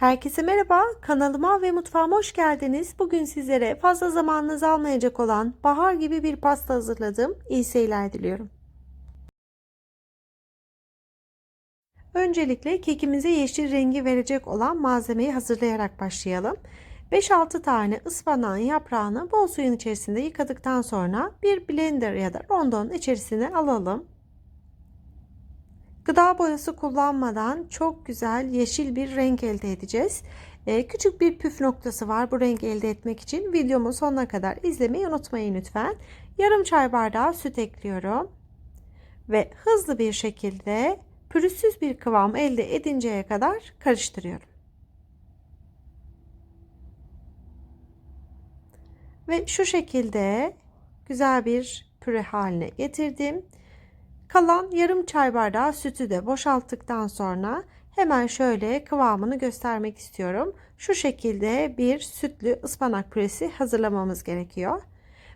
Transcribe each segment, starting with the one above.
Herkese merhaba, kanalıma ve mutfağıma hoş geldiniz. Bugün sizlere fazla zamanınızı almayacak olan bahar gibi bir pasta hazırladım. İyi seyirler diliyorum. Öncelikle kekimize yeşil rengi verecek olan malzemeyi hazırlayarak başlayalım. 5-6 tane ıspanağın yaprağını bol suyun içerisinde yıkadıktan sonra bir blender ya da rondonun içerisine alalım. Gıda boyası kullanmadan çok güzel yeşil bir renk elde edeceğiz. Ee, küçük bir püf noktası var bu rengi elde etmek için. Videomu sonuna kadar izlemeyi unutmayın lütfen. Yarım çay bardağı süt ekliyorum. Ve hızlı bir şekilde pürüzsüz bir kıvam elde edinceye kadar karıştırıyorum. Ve şu şekilde güzel bir püre haline getirdim. Kalan yarım çay bardağı sütü de boşalttıktan sonra hemen şöyle kıvamını göstermek istiyorum. Şu şekilde bir sütlü ıspanak püresi hazırlamamız gerekiyor.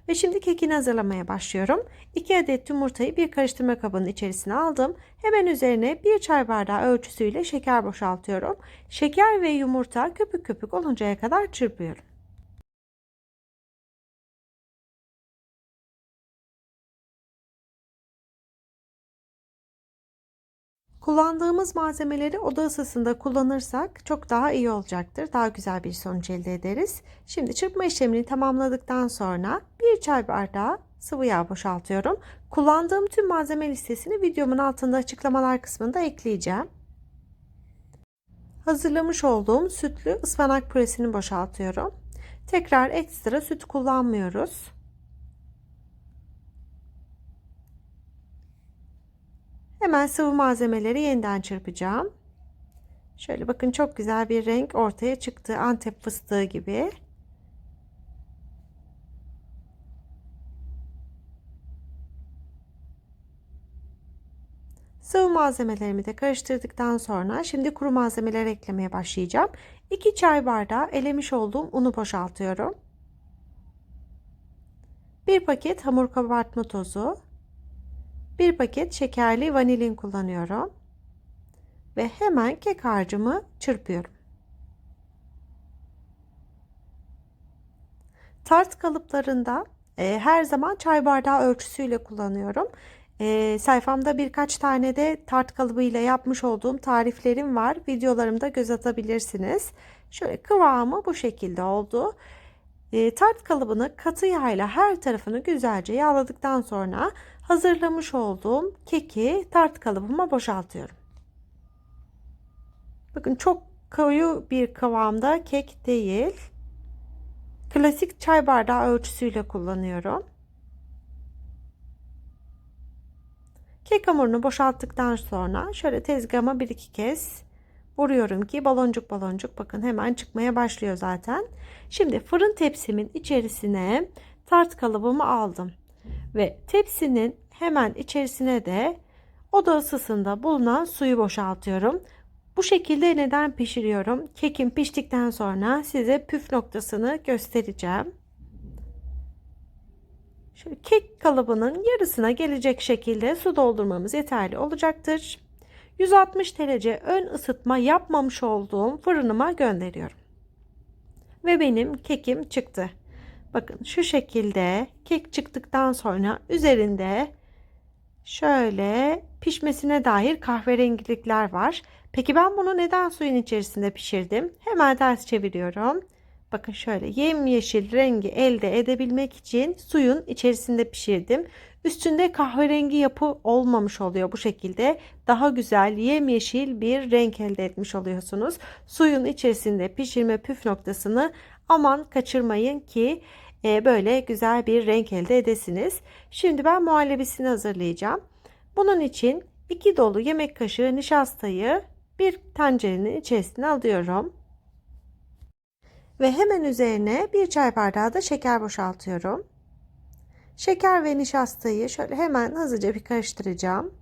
Ve şimdi kekini hazırlamaya başlıyorum. 2 adet yumurtayı bir karıştırma kabının içerisine aldım. Hemen üzerine 1 çay bardağı ölçüsüyle şeker boşaltıyorum. Şeker ve yumurta köpük köpük oluncaya kadar çırpıyorum. Kullandığımız malzemeleri oda ısısında kullanırsak çok daha iyi olacaktır. Daha güzel bir sonuç elde ederiz. Şimdi çırpma işlemini tamamladıktan sonra bir çay bardağı sıvı yağ boşaltıyorum. Kullandığım tüm malzeme listesini videomun altında açıklamalar kısmında ekleyeceğim. Hazırlamış olduğum sütlü ıspanak püresini boşaltıyorum. Tekrar ekstra süt kullanmıyoruz. Hemen sıvı malzemeleri yeniden çırpacağım. Şöyle bakın çok güzel bir renk ortaya çıktı. Antep fıstığı gibi. Sıvı malzemelerimi de karıştırdıktan sonra şimdi kuru malzemeler eklemeye başlayacağım. 2 çay bardağı elemiş olduğum unu boşaltıyorum. 1 paket hamur kabartma tozu, bir paket şekerli vanilin kullanıyorum. Ve hemen kek harcımı çırpıyorum. Tart kalıplarında e, her zaman çay bardağı ölçüsüyle kullanıyorum. E, sayfamda birkaç tane de tart kalıbıyla yapmış olduğum tariflerim var. Videolarımda göz atabilirsiniz. Şöyle kıvamı bu şekilde oldu. E, tart kalıbını katı yağla her tarafını güzelce yağladıktan sonra hazırlamış olduğum keki tart kalıbıma boşaltıyorum. Bakın çok koyu bir kıvamda kek değil. Klasik çay bardağı ölçüsüyle kullanıyorum. Kek hamurunu boşalttıktan sonra şöyle tezgahıma bir iki kez vuruyorum ki baloncuk baloncuk bakın hemen çıkmaya başlıyor zaten. Şimdi fırın tepsimin içerisine tart kalıbımı aldım ve tepsinin hemen içerisine de oda ısısında bulunan suyu boşaltıyorum. Bu şekilde neden pişiriyorum? Kekim piştikten sonra size püf noktasını göstereceğim. Şöyle kek kalıbının yarısına gelecek şekilde su doldurmamız yeterli olacaktır. 160 derece ön ısıtma yapmamış olduğum fırınıma gönderiyorum. Ve benim kekim çıktı. Bakın şu şekilde kek çıktıktan sonra üzerinde şöyle pişmesine dair kahverengilikler var. Peki ben bunu neden suyun içerisinde pişirdim? Hemen ters çeviriyorum. Bakın şöyle yemyeşil rengi elde edebilmek için suyun içerisinde pişirdim. Üstünde kahverengi yapı olmamış oluyor bu şekilde. Daha güzel yemyeşil bir renk elde etmiş oluyorsunuz. Suyun içerisinde pişirme püf noktasını aman kaçırmayın ki e, böyle güzel bir renk elde edesiniz. Şimdi ben muhallebisini hazırlayacağım. Bunun için 2 dolu yemek kaşığı nişastayı bir tencerenin içerisine alıyorum. Ve hemen üzerine bir çay bardağı da şeker boşaltıyorum. Şeker ve nişastayı şöyle hemen hızlıca bir karıştıracağım.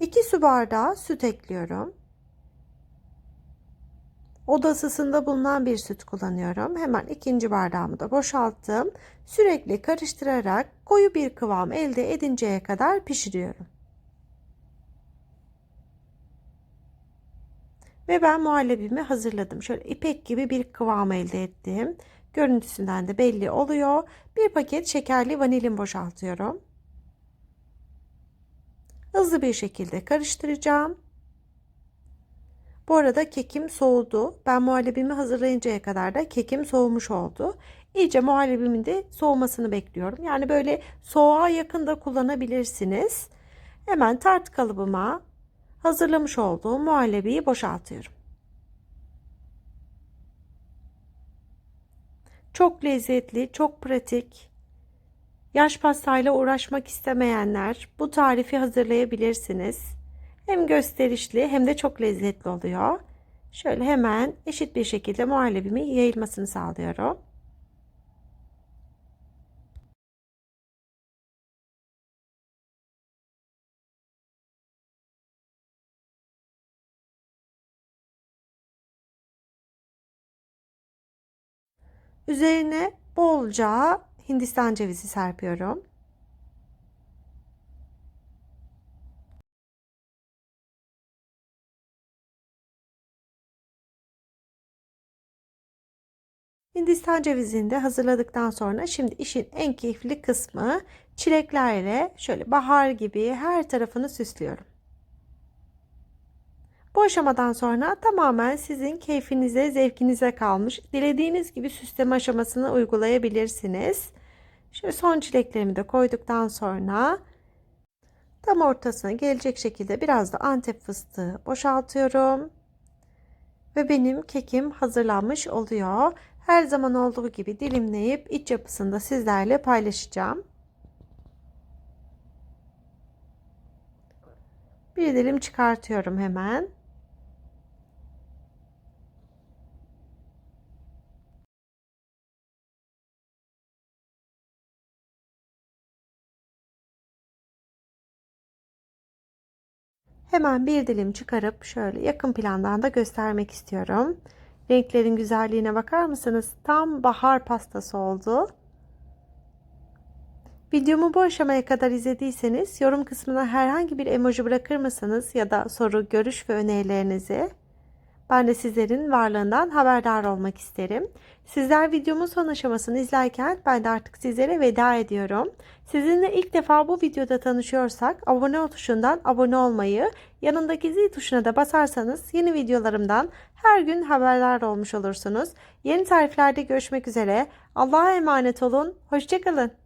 2 su bardağı süt ekliyorum. Oda ısısında bulunan bir süt kullanıyorum. Hemen ikinci bardağımı da boşalttım. Sürekli karıştırarak koyu bir kıvam elde edinceye kadar pişiriyorum. Ve ben muhallebimi hazırladım. Şöyle ipek gibi bir kıvam elde ettim. Görüntüsünden de belli oluyor. Bir paket şekerli vanilin boşaltıyorum. Hızlı bir şekilde karıştıracağım. Bu arada kekim soğudu. Ben muhallebimi hazırlayıncaya kadar da kekim soğumuş oldu. İyice muhallebimin de soğumasını bekliyorum. Yani böyle soğuğa yakın da kullanabilirsiniz. Hemen tart kalıbıma hazırlamış olduğum muhallebiyi boşaltıyorum. Çok lezzetli, çok pratik. Yaş pastayla uğraşmak istemeyenler bu tarifi hazırlayabilirsiniz. Hem gösterişli hem de çok lezzetli oluyor. Şöyle hemen eşit bir şekilde muhallebimi yayılmasını sağlıyorum. Üzerine bolca Hindistan cevizi serpiyorum. Hindistan cevizini de hazırladıktan sonra şimdi işin en keyifli kısmı çileklerle şöyle bahar gibi her tarafını süslüyorum. Bu aşamadan sonra tamamen sizin keyfinize, zevkinize kalmış. Dilediğiniz gibi süsleme aşamasını uygulayabilirsiniz. Şöyle son çileklerimi de koyduktan sonra tam ortasına gelecek şekilde biraz da antep fıstığı boşaltıyorum. Ve benim kekim hazırlanmış oluyor. Her zaman olduğu gibi dilimleyip iç yapısını da sizlerle paylaşacağım. Bir dilim çıkartıyorum hemen. Hemen bir dilim çıkarıp şöyle yakın plandan da göstermek istiyorum. Renklerin güzelliğine bakar mısınız? Tam bahar pastası oldu. Videomu bu aşamaya kadar izlediyseniz yorum kısmına herhangi bir emoji bırakır mısınız ya da soru, görüş ve önerilerinizi? Ben de sizlerin varlığından haberdar olmak isterim. Sizler videomun son aşamasını izlerken ben de artık sizlere veda ediyorum. Sizinle ilk defa bu videoda tanışıyorsak abone tuşundan abone olmayı, yanındaki zil tuşuna da basarsanız yeni videolarımdan her gün haberdar olmuş olursunuz. Yeni tariflerde görüşmek üzere. Allah'a emanet olun. Hoşçakalın.